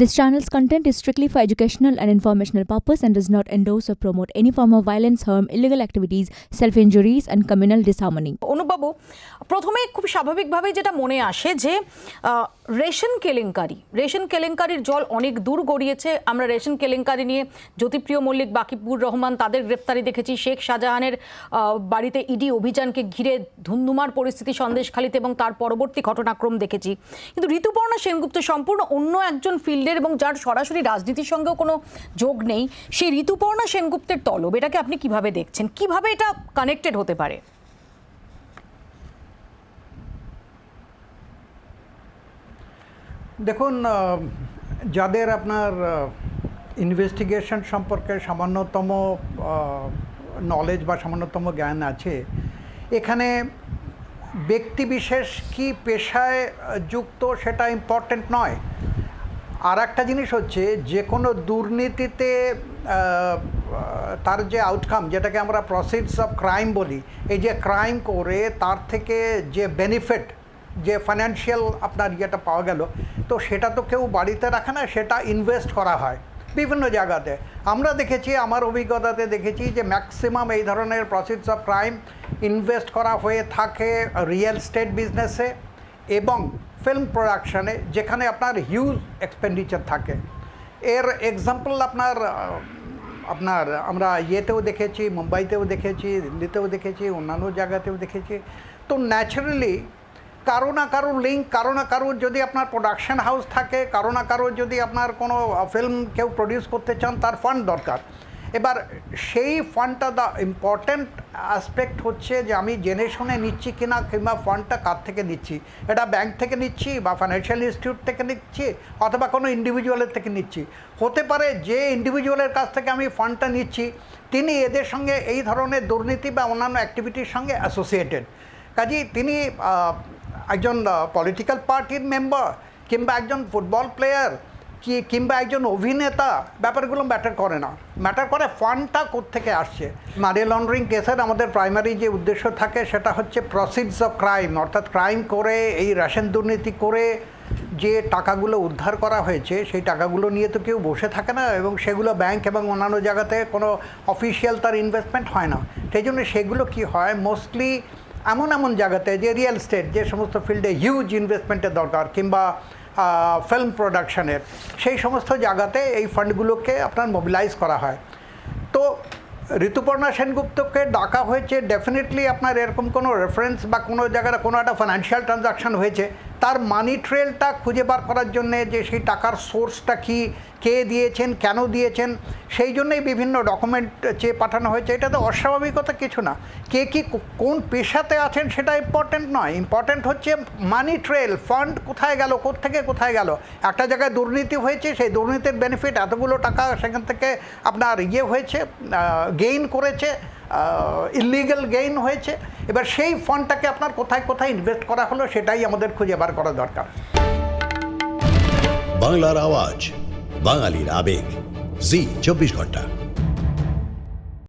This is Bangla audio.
This channel's content is strictly for educational and informational purpose and does not endorse or promote any form of violence, harm, illegal activities, self-injuries and communal disharmony. অনুবাবু প্রথমে খুব স্বাভাবিকভাবেই যেটা মনে আসে যে রেশন কেলেঙ্কারি রেশন কেলেঙ্কারির জল অনেক দূর গড়িয়েছে। আমরা রেশন কেলেঙ্কারি নিয়ে জ্যোতিপ্রিয় মল্লিক বাকিবুর রহমান তাদের গ্রেফতারি দেখেছি। শেখ শাহজাহানের বাড়িতে ইডি অভিযানকে ঘিরে ধুন্ধুমার পরিস্থিতি সন্দেশখালিতে এবং তার পরবর্তী ঘটনাক্রম দেখেছি। কিন্তু ঋতুপর্ণা সেনগুপ্ত সম্পূর্ণ অন্য একজন ফিল্ডের এবং যার সরাসরি রাজনীতির সঙ্গেও কোনো যোগ নেই, সেই ঋতুপর্ণা সেনগুপ্তের তলব, এটাকে আপনি কীভাবে দেখছেন? কীভাবে এটা কানেক্টেড হতে পারে? দেখুন যাদের আপনার ইনভেস্টিগেশন সম্পর্কে সামান্যতম নলেজ বা সামান্যতম জ্ঞান আছে, এখানে ব্যক্তিবিশেষ কি পেশায় যুক্ত সেটা ইম্পর্টেন্ট নয়। আর একটা জিনিস হচ্ছে, যে কোনো দুর্নীতিতে তার যে আউটকাম যেটাকে আমরা প্রসিডস অফ ক্রাইম বলি, এই যে ক্রাইম করে তার থেকে যে বেনিফিট যে ফাইন্যান্সিয়াল আপনার ইয়েটা পাওয়া গেল, তো সেটা তো কেউ বাড়িতে রাখে না, সেটা ইনভেস্ট করা হয় বিভিন্ন জায়গাতে। আমরা দেখেছি, আমার অভিজ্ঞতাতে দেখেছি যে ম্যাক্সিমাম এই ধরনের প্রসিডস অফ ক্রাইম ইনভেস্ট করা হয়ে থাকে রিয়েল স্টেট বিজনেসে এবং ফিল্ম প্রোডাকশানে যেখানে আপনার হিউজ এক্সপেন্ডিচার থাকে। এর এক্সাম্পল আপনার আপনার আমরা ইয়েতেও দেখেছি, মুম্বাইতেও দেখেছি, দিল্লিতেও দেখেছি, অন্যান্য জায়গাতেও দেখেছি। তো ন্যাচারালি কারও না কারও লিঙ্ক কারও না কারোর যদি আপনার প্রোডাকশন হাউস থাকে, কারও না কারোর যদি আপনার কোনো ফিল্ম কেউ প্রডিউস করতে চান, তার ফান্ড দরকার। এবার সেই ফান্ডটা দ্য ইম্পর্ট্যান্ট অ্যাসপেক্ট হচ্ছে যে আমি জেনে শুনে নিচ্ছি কিনা কিংবা ফান্ডটা কার থেকে নিচ্ছি? এটা ব্যাংক থেকে নিচ্ছি বা ফাইন্যান্সিয়াল ইনস্টিটিউট থেকে নিচ্ছি অথবা কোনো ইন্ডিভিজুয়ালের থেকে নিচ্ছি? হতে পারে যে ইন্ডিভিজুয়ালের কাছ থেকে আমি ফান্ডটা নিচ্ছি, তিনি এদের সঙ্গে এই ধরনের দুর্নীতি বা অন্যান্য অ্যাক্টিভিটির সঙ্গে অ্যাসোসিয়েটেড কাজেই তিনি একজন পলিটিক্যাল পার্টির মেম্বার কিংবা একজন ফুটবল প্লেয়ার কি, কিংবা একজন অভিনেতা, ব্যাপারগুলো ম্যাটার করে না। ম্যাটার করে ফান্ডটা কোত্থেকে আসছে। মানি লন্ডারিং কেসের আমাদের প্রাইমারি যে উদ্দেশ্য থাকে, সেটা হচ্ছে প্রসিডস অফ ক্রাইম অর্থাৎ ক্রাইম করে, এই রেশন দুর্নীতি করে যে টাকাগুলো উদ্ধার করা হয়েছে, সেই টাকাগুলো নিয়ে তো কেউ বসে থাকে না এবং সেগুলো ব্যাংক এবং অন্যান্য জায়গাতে কোনো অফিসিয়াল তার ইনভেস্টমেন্ট হয় না। সেই জন্য সেগুলো কি হয়? মোস্টলি এমন এমন জায়গাতে, যে রিয়েল স্টেট যে সমস্ত ফিল্ডে হিউজ ইনভেস্টমেন্টের দরকার, কিংবা ফিল্ম প্রোডাকশানের সেই সমস্ত জায়গাতে এই ফান্ডগুলোকে আপনার মোবিলাইজ করা হয়। তো ঋতুপর্ণা সেনগুপ্তকে ডাকা হয়েছে ডেফিনেটলি আপনার এরকম কোনো রেফারেন্স বা কোনো জায়গায় কোনো একটা ফাইন্যান্সিয়াল ট্রানজাকশান হয়েছে তার মানি ট্রেলটা খুঁজে বার করার জন্যে যে সেই টাকার সোর্সটা কি, কে দিয়েছেন, কেন দিয়েছেন, সেই জন্যই বিভিন্ন ডকুমেন্ট চেয়ে পাঠানো হয়েছে। এটা তো অস্বাভাবিকতা কিছু না। কে কি কোন পেশাতে আছেন সেটা ইম্পর্টেন্ট নয়। ইম্পর্টেন্ট হচ্ছে মানি ট্রেল ফান্ড কোথায় গেল থেকে কোথায় গেল। একটা জায়গায় দুর্নীতি হয়েছে, সেই দুর্নীতির বেনিফিট এতগুলো টাকা সেখান থেকে আপনার ইয়ে হয়েছে গেইন করেছে। ইলিগাল গেইন হয়েছে। এবার সেই ফান্ডটাকে আপনার কোথায় কোথায় ইনভেস্ট করা হলো সেটাই আমাদের খুঁজে বার করা দরকার। বাংলার আওয়াজ, বাঙালির আবেগ। জি, চব্বিশ ঘণ্টা।